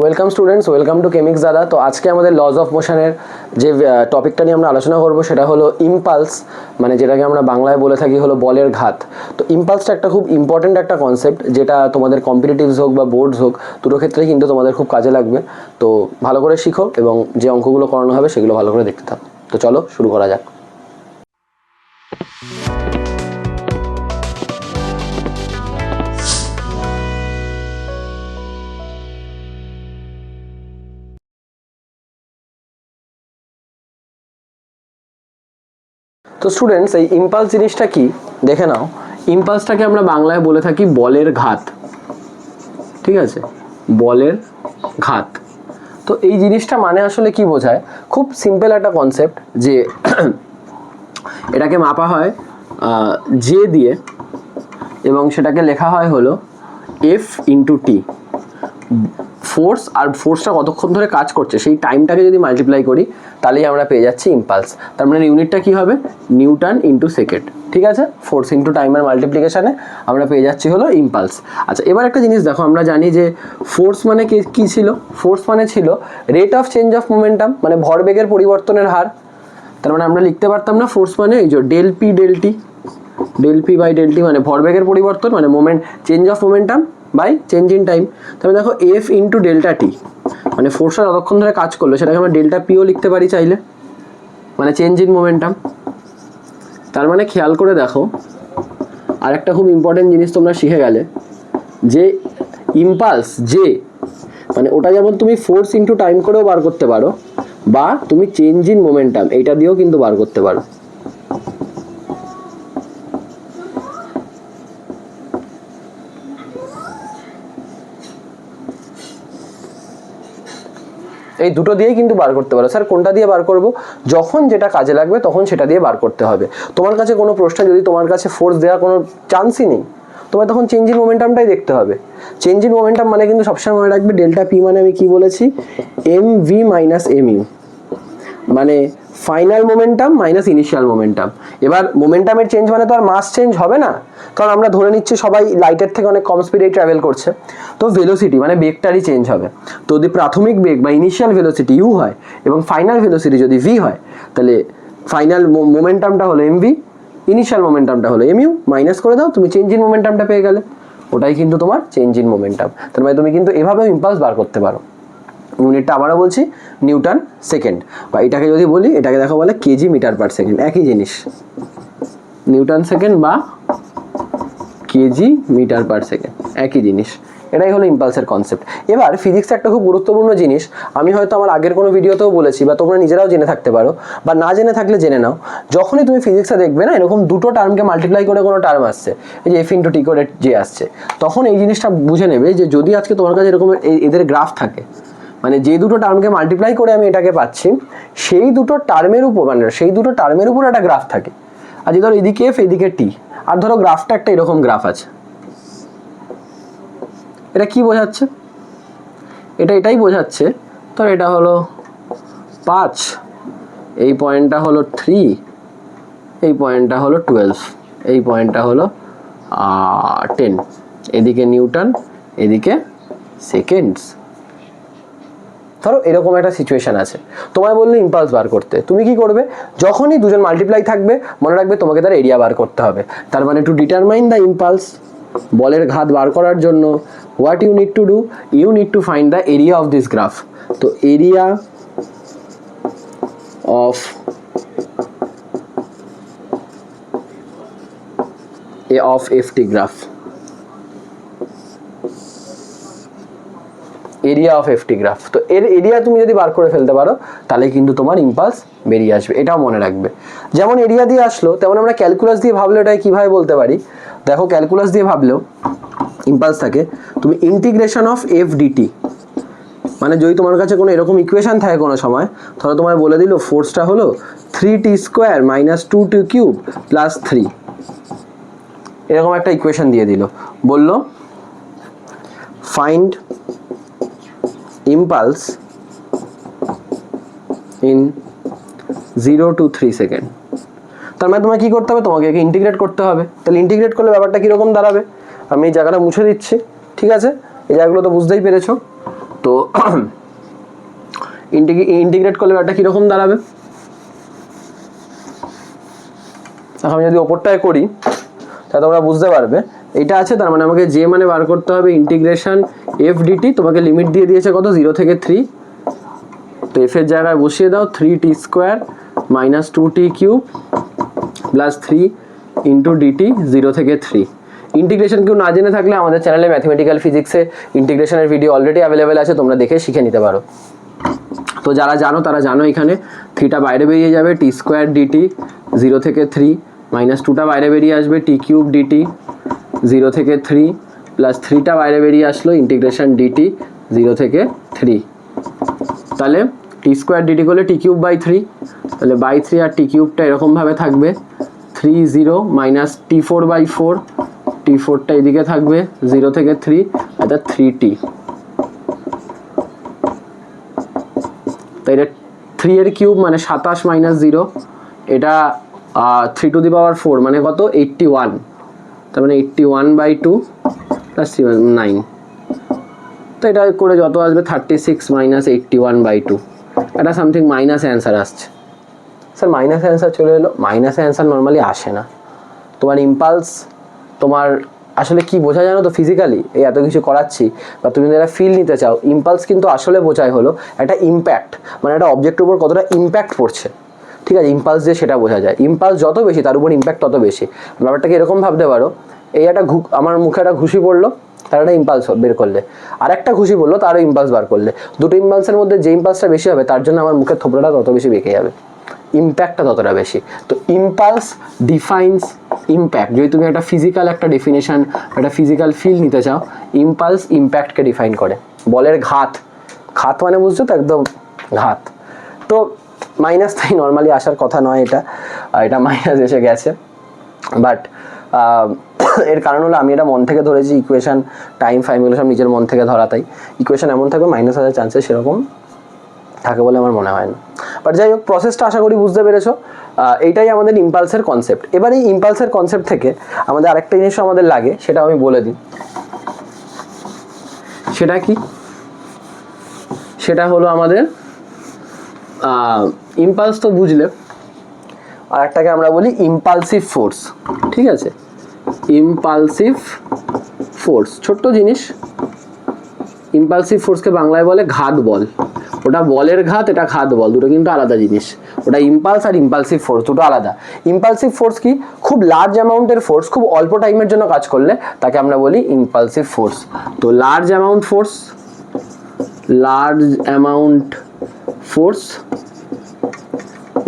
Welcome students welcome to Chemics দাদা তো আজকে আমাদের লজ অফ মোশনের যে টপিকটা নিয়ে আমরা আলোচনা করব, সেটা হলো ইম্পালস মানে যেটাকে আমরা বাংলায় বলে থাকি হলো বলের ঘাত। তো ইম্পালসটা একটা খুব ইম্পর্ট্যান্ট একটা কনসেপ্ট যেটা তোমাদের কম্পিটিটিভস হোক বা বোর্ডস হোক, দুটো ক্ষেত্রেই কিন্তু তোমাদের খুব কাজে লাগবে। তো ভালো করে শিখো এবং যে অঙ্কগুলো করানো হবে, সেগুলো ভালো করে দেখতে থাকো। তো চলো, শুরু করা যাক। তো স্টুডেন্টস এই ইম্পালস জিনিসটা কি? দেখে নাও। ইম্পালসটাকে আমরা বাংলায় বলে থাকি বলের ঘাত। ঠিক আছে? বলের ঘাত। তো এই জিনিসটা মানে আসলে কি বোঝায়? খুব সিম্পল একটা কনসেপ্ট যে এটাকে মাপা হয় জে দিয়ে, এবং সেটাকে লেখা হয় হলো এফ ইন্টু টি ফোর্স আর ফোর্সটা কতক্ষণ ধরে কাজ করছে, সেই টাইমটাকে যদি মাল্টিপ্লাই করি, তাহলেই আমরা পেয়ে যাচ্ছি ইম্পালস তার মানে ইউনিটটা কী হবে? নিউটন ইন্টু সেকেন্ড ঠিক আছে? ফোর্স ইন্টু টাইমের মাল্টিপ্লিকেশানে আমরা পেয়ে যাচ্ছি হলো ইম্পালস আচ্ছা এবার একটা জিনিস দেখো, আমরা জানি যে ফোর্স মানে কি, কী ছিল? ফোর্স মানে ছিল rate of change of momentum মানে ভরবেগের পরিবর্তনের হার। তার মানে আমরা লিখতে পারতাম না ফোর্স মানে এই যে del P del T del P by del T মানে ভরবেগের পরিবর্তন মানে moment change of momentum by change in time তাহলে দেখো এফ ইন্টু ডেল্টা টি মানে ফোর্সটা যতক্ষণ ধরে কাজ করল, সেটাকে আমরা ডেল্টা পিও লিখতে পারি চাইলে। মানে চেঞ্জ ইন মোমেন্টাম তার মানে খেয়াল করে দেখো আর একটা খুব ইম্পর্টেন্ট জিনিস তোমরা শিখে গেলে, যে ইম্পালস যে মানে ওটা যেমন তুমি ফোর্স ইন্টু টাইম করেও বার করতে পারো, বা তুমি চেঞ্জ ইন মোমেন্টাম এইটা দিয়েও কিন্তু বার করতে পারো। এই দুটো দিয়েই কিন্তু বার করতে পারো। স্যার, কোনটা দিয়ে বার করব? যখন যেটা কাজে লাগবে, তখন সেটা দিয়ে বার করতে হবে। তোমার কাছে কোনো প্রশ্ন, যদি তোমার কাছে ফোর্স দেওয়ার কোনো চান্সই নেই, তোমার তখন চেঞ্জ ইন মোমেন্টামটাই দেখতে হবে। চেঞ্জ ইন মোমেন্টাম মানে কিন্তু সবসময় মনে রাখবে ডেল্টা পি মানে আমি কি বলেছি? M V minus M U মানে final momentum minus initial momentum এবার মোমেন্টামের চেঞ্জ মানে তো আর মাস চেঞ্জ হবে না। কারণ আমরা ধরে নিচ্ছি সবাই লাইটের থেকে অনেক কম স্পিডে ট্রাভেল করছে। তো ভেলোসিটি মানে বেগটারই চেঞ্জ হবে। তো যদি প্রাথমিক বেগ বা ইনিশিয়াল ভেলোসিটি ইউ হয় এবং ফাইনাল ভেলোসিটি যদি ভি হয়, তাহলে ফাইনাল মোমেন্টামটা হলো এম ভি ইনিশিয়াল মোমেন্টামটা হলো এম ইউ মাইনাস করে দাও, তুমি চেঞ্জ ইন মোমেন্টামটা পেয়ে গেলে। ওটাই কিন্তু তোমার চেঞ্জ ইন মোমেন্টাম তার মানে তুমি কিন্তু এভাবেও ইম্পালস বার করতে পারো। ইউনিটটা আবারও বলছি, নিউটন সেকেন্ড বা এটাকে যদি বলি, এটাকে দেখো বলে কেজি মিটার পার সেকেন্ড একই জিনিস। নিউটন সেকেন্ড বা কেজি, মিটার পার সেকেন্ড একই জিনিস। এটাই হলো ইম্পালসের কনসেপ্ট এবার ফিজিক্স একটা খুব গুরুত্বপূর্ণ জিনিস। আমি হয়তো আমার আগের কোনো ভিডিওতেও বলেছি বা তোমরা নিজেরাও জেনে থাকতে পারো, বা না জেনে থাকলে জেনে নাও। যখনই তুমি ফিজিক্সে দেখবে না, এরকম দুটো টার্মকে মাল্টিপ্লাই করে কোনো টার্ম আসছে, এই যে এফ ইন্টু টি করে যে আসছে, তখন এই জিনিসটা বুঝে নেবে যে যদি আজকে তোমার কাছে এরকম এদের গ্রাফ থাকে মানে যে দুটো টার্মকে মাল্টিপ্লাই করে আমি এটাকে পাচ্ছি, সেই দুটো টার্মের উপর মানে সেই দুটো টার্মের উপর একটা গ্রাফ থাকে। আর যে ধরো এদিকে এফ এদিকে টি আর ধরো গ্রাফটা একটা এরকম গ্রাফ আছে। এটা কি বোঝাচ্ছে? এটা এটাই বোঝাচ্ছে। তো এটা হলো পাঁচ। এই পয়েন্টটা হলো থ্রি। এই পয়েন্টটা হলো টুয়েলভ। এই পয়েন্টটা হলো টেন। এদিকে নিউটন, এদিকে সেকেন্ডস। ধরো এরকম একটা সিচুয়েশন আছে। তোমায় বলল ইম্পালস বার করতে। তুমি কি করবে? যখনই দুজন মাল্টিপ্লাই থাকবে, মনে রাখবে তোমাকে তার এরিয়া বার করতে হবে। তার মানে টু ডিটারমাইন দ্য ইম্পালস বলের ঘাত বার করার জন্য what you need to do you need to find the area of this graph তো area of a of FT graph area of FT graph তো এর এরিয়া তুমি যদি বার করে ফেলতে পারো, তাহলে কিন্তু তোমার ইম্পালস বেরিয়ে আসবে। এটাও মনে রাখবে। যেমন এরিয়া দিয়ে আসলো, তেমন আমরা ক্যালকুলাস দিয়ে ভাবলে এটাই কীভাবে বলতে পারি? দেখো ক্যালকুলাস দিয়ে ভাবলেও ইম্পালস থাকে। তুমি ইন্টিগ্রেশন অফ এফ ডিটি মানে যদি তোমার কাছে কোনো এরকম ইকুয়েশন থাকে কোনো সময়, ধরো তোমায় বলে দিল ফোর্সটা হলো three T square minus two T cube plus three এরকম একটা ইকুয়েশন দিয়ে দিল। বলল find impulse in 0 to 3 second তার মানে তোমাকে কী করতে হবে? তোমাকে একে ইন্টিগ্রেট করতে হবে। তাহলে ইন্টিগ্রেট করলে ব্যাপারটা কীরকম দাঁড়াবে? আমি এই জায়গাটা মুছে দিচ্ছি, ঠিক আছে? এই জায়গাগুলো তো বুঝতেই পেরেছ। তো ইন্টিগ্রেট করলে ব্যাপারটা কীরকম দাঁড়াবে? আমি যদি ওপরটায় করি, তাহলে তোমরা বুঝতে পারবে এটা আছে, তার মানে আমাকে যে মানে বার করতে হবে ইন্টিগ্রেশন এফ ডিটি তোমাকে লিমিট দিয়ে দিয়েছে কত? জিরো থেকে থ্রি তো এফ এর জায়গায় বসিয়ে দাও three T square minus two T cube plus three into DT zero থেকে থ্রি ইন্টিগ্রেশন কেউ না জেনে থাকলে আমাদের চ্যানেলে ম্যাথমেটিক্যাল ফিজিক্সে ইন্টিগ্রেশনের ভিডিও অলরেডি অ্যাভেলেবেল আছে, তোমরা দেখে শিখে নিতে পারো। তো যারা জানো, তারা জানো এখানে থ্রিটা বাইরে বেরিয়ে যাবে টি স্কোয়ার ডিটি জিরো থেকে থ্রি মাইনাস টুটা বাইরে বেরিয়ে আসবে টি কিউব ডিটি জিরো থেকে থ্রি প্লাস থ্রিটা বাইরে বেরিয়ে আসলো ইন্টিগ্রেশন ডিটি জিরো থেকে থ্রি। তাহলে টি স্কোয়ার ডিটি করলে টি কিউব বাই থ্রি তাহলে বাই থ্রি আর টি কিউবটা এরকমভাবে থাকবে। Three zero minus T four by four T ফোরটা এদিকে থাকবে জিরো থেকে থ্রি অর্থাৎ থ্রি টি তো এটা থ্রি এর কিউব মানে সাতাশ মাইনাস জিরো এটা three to the power four মানে কত? এইট্টি ওয়ান তার মানে eighty one by two plus nine তো এটা করে যত আসবে thirty six minus eighty one by two এটা সামথিং মাইনাস অ্যান্সার আসছে। স্যার মাইনাস অ্যান্সার চলে এলো। মাইনাস অ্যান্সার নর্মালি আসে না। তোমার ইম্পালস তোমার আসলে কি বোঝা জানো তো ফিজিক্যালি এই এত কিছু করাচ্ছি বা তুমি যারা ফিল নিতে চাও ইম্পালস কিন্তু আসলে বোঝায় হলো একটা ইম্প্যাক্ট মানে একটা অবজেক্টের উপর কতটা ইম্প্যাক্ট পড়ছে। ঠিক আছে ইম্পালস দিয়ে সেটা বোঝা যায়। ইম্পালস যত বেশি, তার উপর ইম্প্যাক্ট তত বেশি। ব্যাপারটাকে এরকম ভাবতে পারো, এই একটা ঘু আমার মুখে একটা ঘুষি পড়ল, তার একটা ইম্পালস বের করলে। আর একটা খুশি বলল তারও ইম্পালস বার করলে। দুটো ইম্পালসের মধ্যে যে ইম্পালসটা বেশি হবে, তার জন্য আমার মুখের থোপড়াটা তত বেশি বেঁকে যাবে। ইম্প্যাক্টটা ততটা বেশি। তো ইম্পালস ডিফাইন্স ইম্প্যাক্ট যদি তুমি একটা ফিজিক্যাল একটা ডেফিনেশন একটা ফিজিক্যাল ফিল নিতে চাও ইম্পালস ইম্প্যাক্টকে ডিফাইন করে। বলের ঘাত। ঘাত মানে বুঝছ তো, একদম ঘাত। তো মাইনাস তাই নর্মালি আসার কথা নয় এটা এটা মাইনাস এসে গেছে। বাট এর কারণ হলো আমি এটা মন থেকে ধরেছি ইকুয়েশন টাইম এগুলো সব নিজের মন থেকে ধরা তাই। ইকুয়েশন এমন থাকবে মাইনাস আসার চান্সেস সেরকম থাকে বলে আমার মনে হয় না। বাট যাই হোক প্রসেসটা আশা করি বুঝতে পেরেছ। এইটাই আমাদের ইম্পালসের কনসেপ্ট এবার এই ইম্পালসের কনসেপ্ট থেকে আমাদের আরেকটা জিনিসও আমাদের লাগে, সেটা আমি বলে দিই। সেটা কি? সেটা হলো আমাদের ইম্পালস তো বুঝলে। আর একটাকে আমরা বলি ইম্পালসিভ ফোর্স, ঠিক আছে? ইম্পালসিভ ফোর্স, ছোট্ট জিনিস। ইম্পালসিভ ফোর্সকে বাংলায় বলে ঘাত বল। ওটা বলের ঘাত, এটা ঘাত বল, দুটো কিন্তু আলাদা জিনিস। ওটা ইম্পালস আর ইম্পালসিভ ফোর্স, দুটো আলাদা। ইম্পালসিভ ফোর্স কি? খুব লার্জ অ্যামাউন্টের ফোর্স খুব অল্প টাইমের জন্য কাজ করলে তাকে আমরা বলি ইম্পালসিভ ফোর্স। তো large amount force large amount force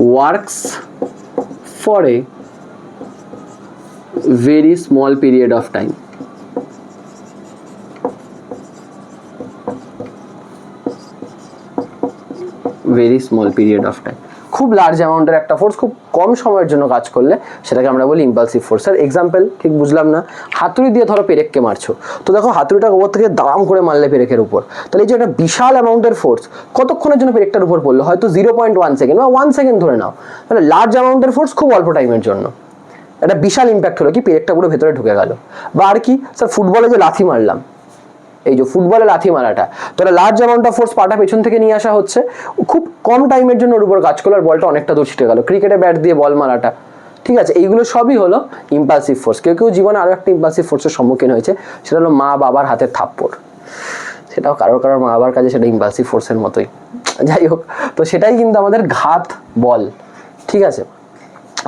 works for a very small period of time. Very small period of time. খুব লার্জ অ্যামাউন্টের একটা ফোর্স খুব কম সময়ের জন্য কাজ করলে সেটাকে আমরা বলি ইম্পালসিভ ফোর্স আর এক্সাম্পল ঠিক বুঝলাম না। হাতুড়ি দিয়ে ধরো পেরেককে মারছো। তো দেখো হাতুড়িটা ওপর থেকে দাম করে মারলে পেরেকের উপর। তাহলে এই যে একটা বিশাল অ্যামাউন্টের ফোর্স কতক্ষণের জন্য পেরেকটার উপর পড়ল? হয়তো জিরো পয়েন্ট ওয়ান সেকেন্ড বা ওয়ান সেকেন্ড ধরে নাও। তাহলে লার্জ অ্যামাউন্টের ফোর্স খুব অল্প টাইমের জন্য। একটা বিশাল ইম্প্যাক্ট হলো কি, পেরেকটা পুরো ভেতরে ঢুকে গেল। বা আর কি স্যার ফুটবলে যে লাথি মারলাম এই যে ফুটবলে লাথি মারাটা তোরা লার্জ অ্যামাউন্ট অফ ফোর্স পাটা পেছন থেকে নিয়ে আসা হচ্ছে। খুব কম টাইমের জন্য ওর উপর কাজ করল আর বলটা অনেকটা দূর ছিটে গেল। ক্রিকেটে ব্যাট দিয়ে বল মারাটা। ঠিক আছে, এইগুলো সবই হলো ইম্পালসিভ ফোর্স কেউ কেউ জীবনে আরও একটা ইম্পালসিভ ফোর্সের সম্মুখীন হয়েছে, সেটা হলো মা বাবার হাতের থাপ্পড়। সেটাও কারোর কারোর মা বাবার কাছে সেটা ইম্পালসিভ ফোর্সের মতোই। যাই হোক, তো সেটাই কিন্তু আমাদের ঘাত বল। ঠিক আছে?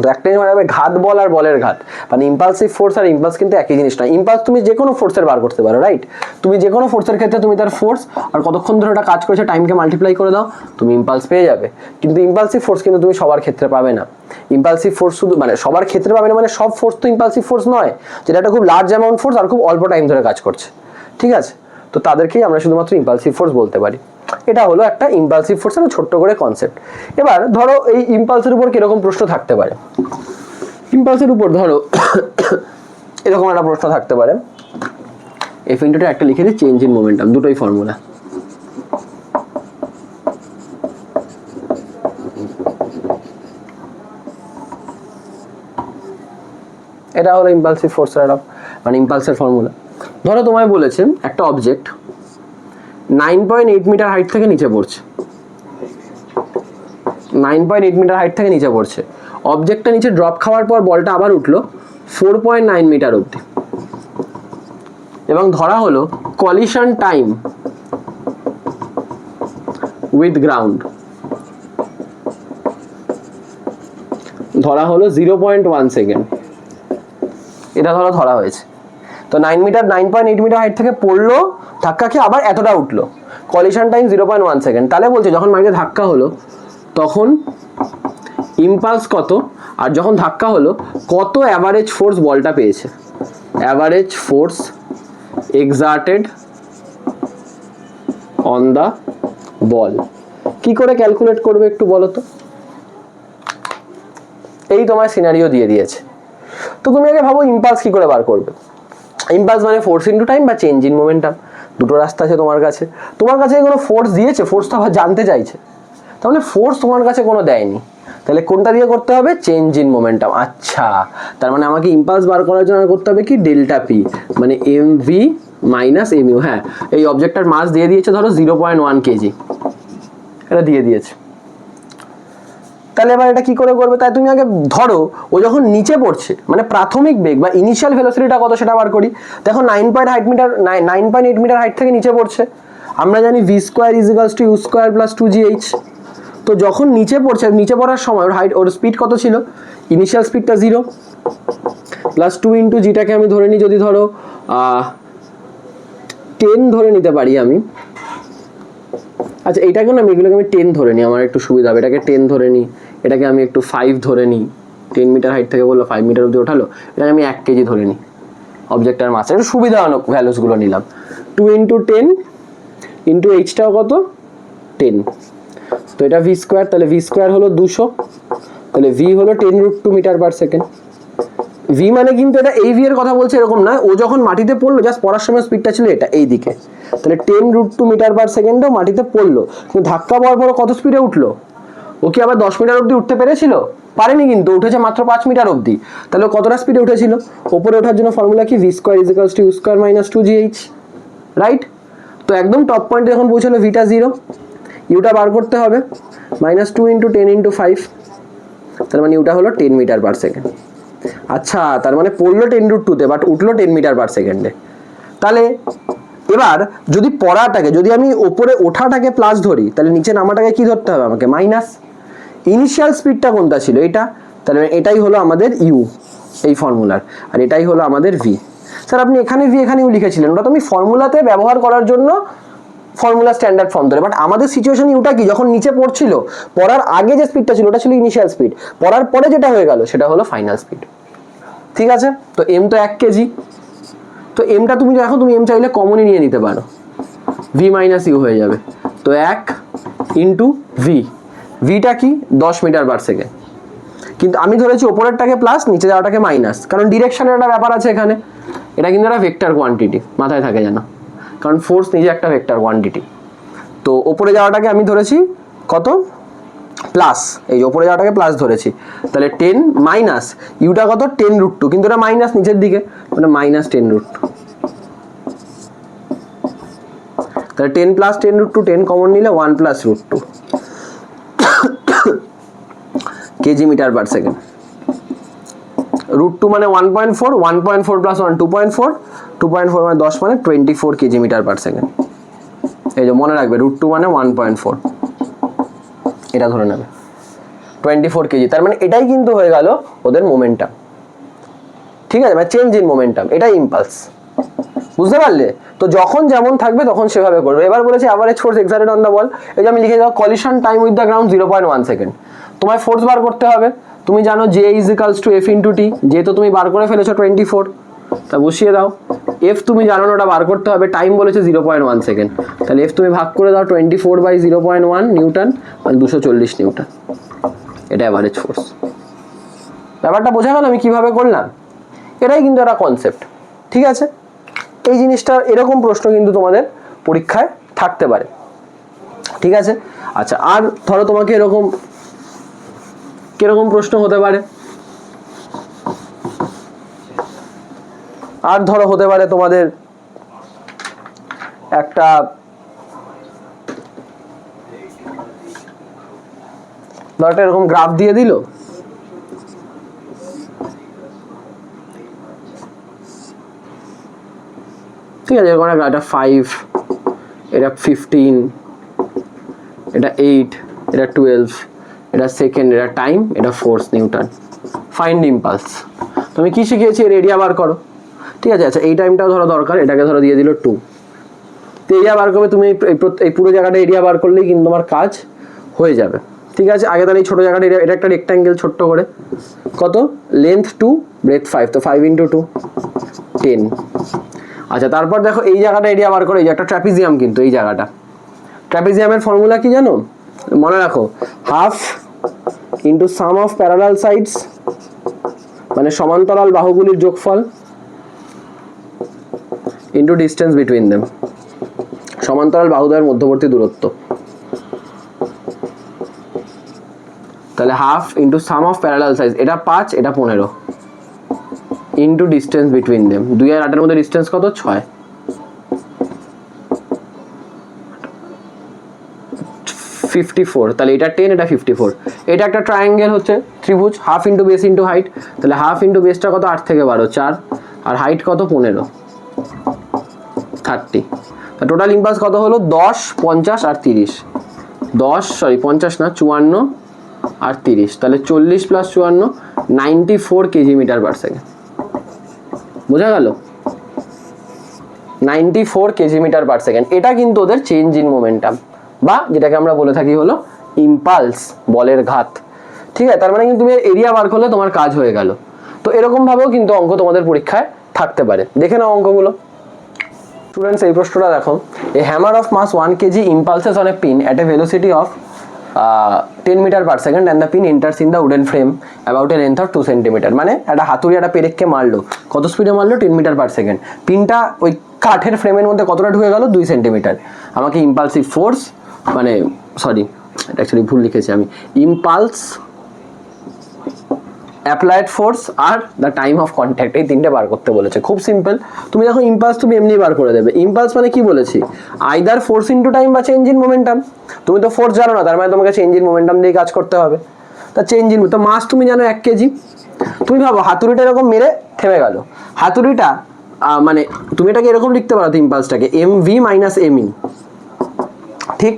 তো একটা জিনিস মনে রাখবে, ঘাত বল আর বলের ঘাত। মানে ইম্পালসিভ ফোর্স আর ইম্পালস কিন্তু একই জিনিস নয়। ইম্পালস তুমি যে কোনো ফোর্সের বার করতে পারো রাইট তুমি যে কোনো ফোর্সের ক্ষেত্রে তুমি তার ফোর্স আর কতক্ষণ ধরে ওটা কাজ করেছে টাইমকে মাল্টিপ্লাই করে দাও, তুমি ইম্পালস পেয়ে যাবে। কিন্তু ইম্পালসিভ ফোর্স কিন্তু তুমি সবার ক্ষেত্রে পাবে না। ইম্পালসিভ ফোর্স শুধু মানে সবার ক্ষেত্রে পাবে না মানে সব ফোর্স তো ইম্পালসিভ ফোর্স নয়। যেটা একটা খুব লার্জ অ্যামাউন্ট ফোর্স আর খুব অল্প টাইম ধরে কাজ করছে। ঠিক আছে? তো তাদেরকেই আমরা শুধুমাত্র ইম্পালসিভ ফোর্স বলতে পারি। এটা হলো একটা ইম্পালসিভ ফোর্স একটা ছোট্ট করে কনসেপ্ট এবার ধরো এই ইম্পালসের উপর কীরকম প্রশ্ন থাকতে পারে? ইম্পালসের উপর ধরো এরকম একটা প্রশ্ন থাকতে পারে। এফ ইন্টুটা একটা লিখে দিই চেঞ্জ ইন মোমেন্টাম দুটোই ফর্মুলা এটা হলো ইম্পালসিভ ফোর্সের একটা মানে ইম্পালসের ফর্মুলা ধরো তোমায় বলেছে একটা object nine point eight metre height থেকে নিচে পড়ছে। Nine point eight metre height থেকে নিচে পড়ছে। অবজেক্টটা নিচে ড্রপ খাওয়ার পর বলটা আবার উঠল ফোর পয়েন্ট নাইন মিটার অবধি। এবং ধরা হলো কলিশন টাইম উইথ গ্রাউন্ড ধরা হলো জিরো পয়েন্ট ওয়ান সেকেন্ড এটা ধরো ধরা হয়েছে। তো nine metre nine point eight metre height থেকে পড়ল ধাক্কা খেয়ে আবার এতটা উঠল। Collision time zero point one second তাহলে বলছে, যখন মাটিতে ধাক্কা হলো, তখন ইম্পালস কত? আর যখন ধাক্কা হলো, কত অ্যাভারেজ ফোর্স বলটা পেয়েছে? Average force exerted on the ball কি করে ক্যালকুলেট করবে একটু বলো তো? এই তোমার সিনারিও দিয়ে দিয়েছে। তো তুমি আগে ভাবো ইম্পালস কি করে বার করবে? ইম্পালস মানে ফোর্স ইন্টু টাইম বা চেঞ্জ ইন মোমেন্টাম দুটো রাস্তা আছে তোমার কাছে। তোমার কাছে কোনো ফোর্স দিয়েছে ফোর্স তো আবার জানতে চাইছে। তাহলে ফোর্স তোমার কাছে কোনো দেয়নি। তাহলে কোনটা দিয়ে করতে হবে? চেঞ্জ ইন মোমেন্টাম আচ্ছা তার মানে আমাকে ইম্পালস বার করার জন্য করতে হবে কি? ডেল্টা পি মানে M V minus M U হ্যাঁ এই অবজেক্টটার মাস দিয়ে দিয়েছে ধরো জিরো পয়েন্ট ওয়ান কেজি এটা দিয়ে দিয়েছে। তাহলে এবার এটা কি করে করবে? তাই তুমি আগে ধরো, ও যখন নিচে পড়ছে মানে প্রাথমিক বেগ বা ইনিশিয়াল ভেলোসিটিটা কত সেটা বার করি। দেখো nine point height metre nine point eight metre height থেকে নিচে পড়ছে। আমরা জানি V square equals to U square plus two G H তো যখন নিচে পড়ছে, নিচে পড়ার সময় ওর হাইট ওর স্পিড কত ছিল? ইনিশিয়াল স্পিডটা জিরো প্লাস টু ইন্টু জিটাকে আমি ধরে নিই, যদি ধরো টেন ধরে নিতে পারি আমি। আচ্ছা এইটাকে না আমি এগুলোকে আমি টেন ধরে নিই? আমার একটু সুবিধা হবে। এটাকে টেন ধরে নিই। এটাকে আমি একটু ফাইভ ধরে নিই। টেন মিটার হাইট থেকে বলল ফাইভ মিটার অব্দি ওঠালো। এটাকে আমি এক কেজি ধরে নিই। অবজেক্টের মাস একটু সুবিধাজনক ভ্যালুসগুলো নিলাম। টু ইন্টু টেন ইন্টু এইচটাও কত? টেন তো এটা ভি স্কোয়ার তাহলে ভি স্কোয়ার হলো দুশো। তাহলে ভি হলো ten root two metre per second V মানে কিন্তু এটা এই ভি এর কথা বলছে এরকম না। ও যখন মাটিতে পড়ল জাস্ট পড়ার সময় স্পিডটা ছিল এটা, এই দিকে। তাহলে ten root two metre per সেকেন্ডও মাটিতে পড়ল। কিন্তু ধাক্কা পাওয়ার পর কত স্পিডে উঠল? ও কি আবার দশ মিটার অবধি উঠতে পেরেছিল? পারেনি কিন্তু উঠেছে মাত্র পাঁচ মিটার অবধি। তাহলে কতটা স্পিডে উঠেছিল? ওপরে ওঠার জন্য ফর্মুলা কি? V square equals to U square minus two G H right তো একদম টপ পয়েন্টে যখন পৌঁছালো ভিটা জিরো ইউটা বার করতে হবে। Minus two into ten into five তার মানে ইউটা হলো টেন মিটার পার সেকেন্ড আচ্ছা তার মানে পড়ল টেন রুট টুতে বাট উঠল টেন মিটার পার সেকেন্ডে তাহলে, এবার যদি পড়াটাকে, যদি আমি ওপরে ওঠাটাকে প্লাস ধরি, তাহলে নিচে নামাটাকে কি ধরতে হবে আমাকে? মাইনাস ইনিশিয়াল স্পিডটা কোনটা ছিল? এটা? তাহলে এটাই হলো আমাদের ইউ এই ফর্মুলার আর এটাই হলো আমাদের ভি স্যার, আপনি এখানে ভি এখানে ইউ লিখেছিলেন। ওটা তো আমি ফর্মুলাতে ব্যবহার করার জন্য ফর্মুলা স্ট্যান্ডার্ড ফর্ম ধরে। বাট আমাদের সিচুয়েশন ইউটা কি? যখন নিচে পড়ছিল, পড়ার আগে যে স্পিডটা ছিল, ওটা ছিল ইনিশিয়াল স্পিড পড়ার পরে যেটা হয়ে গেল, সেটা হলো ফাইনাল স্পিড ঠিক আছে? তো এম তো এক কেজি। তো এমটা তুমি দেখো, তুমি এম চাইলে কমনই নিয়ে নিতে পারো। ভি মাইনাস ইউ হয়ে যাবে। তো এক ইন্টু ভি ভিটা কি? দশ মিটার পার সেকেন্ড কিন্তু আমি ধরেছি ওপরেরটাকে প্লাস নিচে যাওয়াটাকে মাইনাস কারণ ডিরেকশনের একটা ব্যাপার আছে এখানে। এটা কিন্তু একটা ভেক্টর কোয়ান্টিটি মাথায় থাকে যেন। কারণ ফোর্স নিজে একটা ভেক্টর কোয়ান্টিটি তো ওপরে যাওয়াটাকে আমি ধরেছি কত? প্লাস এই ওপরে যাওয়াটাকে প্লাস ধরেছি। তাহলে টেন মাইনাস ইউটা কত? টেন রুট টু কিন্তু এটা মাইনাস নিচের দিকে। মানে মাইনাস টেন রুট টু তাহলে ten plus ten root two ten common নিলে one plus root two KG metre per second root two মানে one point four one point four plus one two point four two point four মানে দশ মানে twenty four KG metre per second এই যে মনে রাখবে root two মানে one point four এটা ধরে নেবে। টোয়েন্টি ফোর কেজি, তার মানে এটাই কিন্তু হয়ে গেল ওদের মোমেন্টাম ঠিক আছে মানে চেঞ্জ ইন মোমেন্টাম এটাই ইম্পালস বুঝতে পারলে? তো যখন যেমন থাকবে তখন সেভাবে করবে। এবার বলেছে average force exerted on the ball এই যে আমি লিখে দেবো collision time with the ground zero point one second তোমায় ফোর্স বার করতে হবে। তুমি জানো J is equals to F into T যেহেতু তুমি বার করে ফেলেছো টোয়েন্টি ফোর তা বসিয়ে দাও। এফ তুমি জানো না, ওটা বার করতে হবে। টাইম বলেছে জিরো পয়েন্ট ওয়ান সেকেন্ড তাহলে এফ তুমি ভাগ করে দাও twenty four by zero point one newton মানে দুশো চল্লিশ নিউটন এটা অ্যাভারেজ ফোর্স ব্যাপারটা বোঝা গেল, আমি কীভাবে করলাম? এটাই কিন্তু একটা কনসেপ্ট ঠিক আছে? এই জিনিসটা এরকম প্রশ্ন কিন্তু তোমাদের পরীক্ষায় থাকতে পারে। ঠিক আছে? আচ্ছা আর ধরো তোমাকে এরকম, কীরকম প্রশ্ন হতে পারে? আর ধরো হতে পারে তোমাদের একটা ধরো এরকম গ্রাফ দিয়ে দিল? ঠিক আছে, এরকম একটা ফাইভ এটা ফিফটিন এটা এইট এটা টুয়েলভ এটা সেকেন্ড এটা টাইম এটা ফোর্স নিউটন ফাইন্ড ইম্পালস তুমি কী শিখিয়েছি? এর এরিয়া বার করো। ঠিক আছে আচ্ছা এই টাইমটাও ধরো দরকার, এটাকে ধরো দিয়ে দিল টু তো এরিয়া বার করবে, তুমি এই পুরো জায়গাটা এরিয়া বার করলেই কিন্তু তোমার কাজ হয়ে যাবে। ঠিক আছে, আগে তাহলে এই ছোটো জায়গাটা এটা একটা রেক্ট্যাঙ্গেল ছোট্ট করে। কত? লেন্থ টু ব্রেথ ফাইভ তো ফাইভ ইন্টু টু টেন আচ্ছা তারপর দেখো এই জায়গাটা এরিয়া বার করে, এই একটা ট্র্যাপিজিয়াম কিন্তু, এই জায়গাটা। ট্র্যাপিজিয়ামের ফর্মুলা কি জানো? মনে রাখো half into sum of parallel sides মানে সমান্তরাল বাহুগুলির যোগফল ইন্টু ডিস্টেন্স বিটুইন দেম সমান্তরাল বাহুদ্বয়ের মধ্যবর্তী দূরত্ব। তাহলে half into sum of parallel size এটা পাঁচ, এটা পনেরো। ইন্টু ডিস্টেন্স বিটুইন দেম দুই আর আটের মধ্যে ডিস্টেন্স কত? ছয়। ফিফটি ফোর তাহলে এটা টেন এটা ফিফটি ফোর এটা একটা ট্রায়াঙ্গেল হচ্ছে, ত্রিভুজ half into base into height তাহলে হাফ ইন্টু বেসটা কত? আট থেকে বারো, চার। আর হাইট কত? পনেরো। থার্টি। তা টোটাল ইম্পালস কত হলো? দশ, পঞ্চাশ আর তিরিশ। দশ সরি পঞ্চাশ না, চুয়ান্ন আর তিরিশ। তাহলে চল্লিশ প্লাস চুয়ান্ন ninety four KG metre per second বোঝা গেল? Ninety four KG metre per second এটা কিন্তু ওদের চেঞ্জ ইন মোমেন্টাম বা যেটাকে আমরা বলে থাকি হলো ইম্পালস বলের ঘাত। ঠিক আছে? তার মানে কিন্তু তুমি এরিয়া বার করলে তোমার কাজ হয়ে গেল। তো এরকম ভাবেও কিন্তু অঙ্ক তোমাদের পরীক্ষায় থাকতে পারে। দেখে নাও অঙ্কগুলো। স্টুডেন্টস এই প্রশ্নটা দেখো। A hammer of mass one KG impulses on a pin at a velocity of ten metre per second and the pin enters in the wooden frame about a length of two centimetre মানে একটা হাতুড়ি, একটা পেরেককে মারলো। কত স্পিডে মারলো? Ten metre per second পিনটা ওই কাঠের ফ্রেমের মধ্যে কতটা ঢুকে গেল? দুই সেন্টিমিটার আমাকে ইম্পালসিভ ফোর্স মানে সরি এটা অ্যাকচুয়ালি ভুল লিখেছি আমি। ইম্পালস অ্যাপ্লাইড ফোর্স আর দ্য টাইম অফ কন্ট্যাক্ট এই তিনটে বার করতে বলেছে। খুব সিম্পল তুমি দেখো ইম্পালস তুমি এমনি বার করে দেবে। ইম্পালস মানে কি বলেছি? আইদার ফোর্স ইন্টু টাইম বা চেঞ্জ ইন মোমেন্টাম তুমি তো ফোর্স জানো না, তার মানে তোমাকে চেঞ্জ ইন মোমেন্টাম দিয়ে কাজ করতে হবে। তা চেঞ্জ ইন তো মাস তুমি জানো এক কেজি। তুমি ভাবো, হাতুড়িটা এরকম মেরে থেমে গেল। হাতুড়িটা মানে তুমি এটাকে এরকম লিখতে পারো ইম্পালসটাকে M V minus M E ঠিক?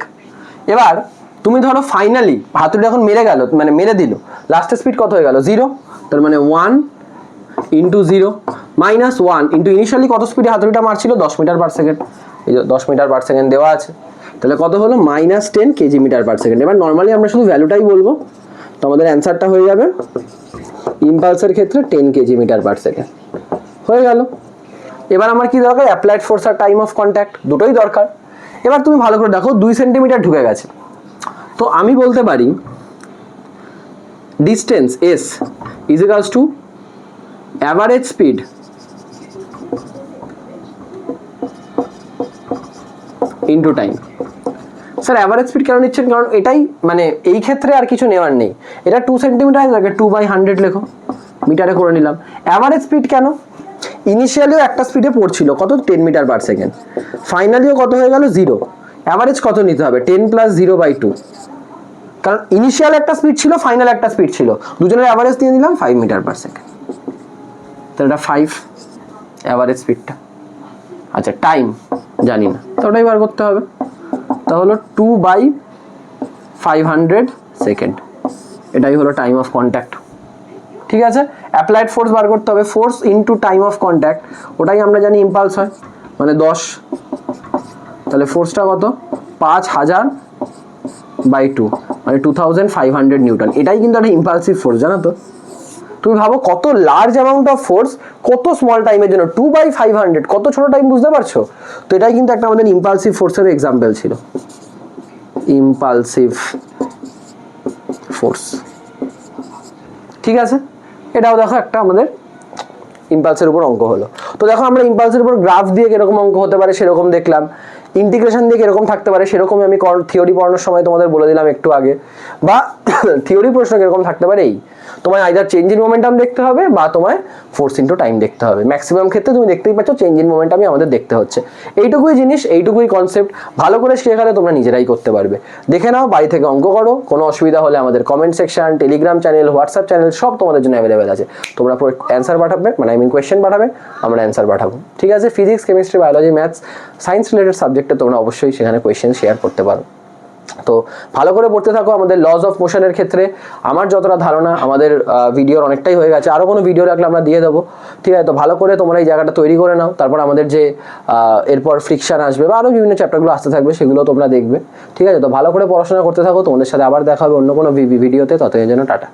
এবার তুমি ধরো ফাইনালি হাতুড়ি এখন মেরে গেল মানে মেরে দিল। লাস্টের স্পিড কত হয়ে গেল? জিরো তার মানে one into zero minus one into initially কত স্পিডে হাতুড়িটা মারছিল? দশ মিটার পার সেকেন্ড এই যে দশ মিটার পার সেকেন্ড দেওয়া আছে। তাহলে কত হলো? Minus ten KG metre per second এবার নর্মালি আমরা শুধু ভ্যালুটাই বলব। তো আমাদের অ্যান্সারটা হয়ে যাবে। ইম্পালসের ক্ষেত্রে ten KG metre per second হয়ে গেল। এবার আমার কি দরকার? অ্যাপ্লাইড ফোর্স আর টাইম অফ কন্ট্যাক্ট দুটোই দরকার। এবার তুমি ভালো করে দেখো, দুই সেন্টিমিটার ঢুকে গেছে। তো আমি বলতে পারি distance S equals to average speed into time sir average speed কেন নিচ্ছেন? কারণ এটাই মানে এই ক্ষেত্রে আর কিছু নেওয়ার নেই। এটা টু সেন্টিমিটার লাগে টু বাই হান্ড্রেড লেখো। মিটারে করে নিলাম। অ্যাভারেজ স্পিড কেন? ইনিশিয়ালিও একটা স্পিডে পড়ছিল। কত? টেন মিটার পার সেকেন্ড ফাইনালিও কত হয়ে গেল? জিরো অ্যাভারেজ কত নিতে হবে? Ten plus zero by two কারণ ইনিশিয়াল একটা স্পিড ছিল ফাইনাল একটা স্পিড ছিল। দুজনের অ্যাভারেজ দিয়ে দিলাম ফাইভ মিটার পার সেকেন্ড তো এটা ফাইভ অ্যাভারেজ স্পিডটা আচ্ছা টাইম জানি না। তো ওটাই বার করতে হবে। তা হলো two by five hundred second এটাই হলো টাইম অফ কন্ট্যাক্ট ঠিক আছে? অ্যাপ্লাইড ফোর্স বার করতে হবে। Force into time of contact ওটাই আমরা জানি ইম্পালস হয়। মানে দশ তাহলে ফোর্সটা কত? পাঁচ হাজার বাই টু মানে two thousand five hundred newton এটাই কিন্তু একটা ইম্পালসিভ ফোর্স জানো তো? তুমি ভাবো কত লার্জ অ্যামাউন্ট অফ ফোর্স কত স্মল টাইমের জন্য টু বাই ফাইভ হান্ড্রেড কত ছোট টাইম বুঝতে পারছ? তো এটাই কিন্তু একটা আমাদের ইম্পালসিভ ফোর্সের এক্সাম্পল ছিল। ইম্পালসিভ ফোর্স ঠিক আছে? এটাও দেখো একটা আমাদের ইম্পালসের উপর অঙ্ক হলো। তো দেখো আমরা ইম্পালসের উপর গ্রাফ দিয়ে কীরকম অঙ্ক হতে পারে সেরকম দেখলাম। ইন্টিগ্রেশন দিয়ে কীরকম থাকতে পারে সেরকমই আমি থিওরি পড়ানোর সময় তোমাদের বলে দিলাম একটু আগে। বা থিওরি প্রশ্ন কীরকম থাকতে পারে এই? তোমায় আইদার চেঞ্জ ইন মোমেন্টাম দেখতে হবে বা তোমায় ফোর্স ইন্টু টাইম দেখতে হবে। ম্যাক্সিমাম ক্ষেত্রে তুমি দেখতেই পাচ্ছ চেঞ্জ ইন মোমেন্টামই আমাদের দেখতে হচ্ছে। এইটুকুই জিনিস, এইটুকুই কনসেপ্ট ভালো করে শেখালে তোমরা নিজেরাই করতে পারবে। দেখে নাও, বাড়ি থেকে অঙ্ক করো, কোনো অসুবিধা হলে আমাদের comment section Telegram channel WhatsApp channel সব তোমাদের জন্য অ্যাভেলেবেল আছে। তোমরা অ্যান্সার পাঠাবে মানে আই মিন কোয়েশ্চেন পাঠাবে, আমরা অ্যান্সার পাঠাবো। ঠিক আছে? Physics chemistry biology maths science related সাবজেক্টে তোমরা অবশ্যই সেখানে কোয়েশ্চেন শেয়ার করতে পারো। তো ভালো করে পড়তে থাকো আমাদের লস অফ মোশনের ক্ষেত্রে। আমার যতটা ধারণা, আমাদের ভিডিওর অনেকটাই হয়ে গেছে। আরও কোনো ভিডিও রাখলে আমরা দিয়ে দেবো। ঠিক আছে, তো ভালো করে তোমরা এই জায়গাটা তৈরি করে নাও। তারপর আমাদের যে এরপর ফ্রিকশান আসবে বা আরও বিভিন্ন চ্যাপ্টারগুলো আসতে থাকবে, সেগুলো তোমরা দেখবে। ঠিক আছে, তো ভালো করে পড়াশোনা করতে থাকো। তোমাদের সাথে আবার দেখা হবে অন্য কোনো ভিডিওতে ততদিন যেন টাটা।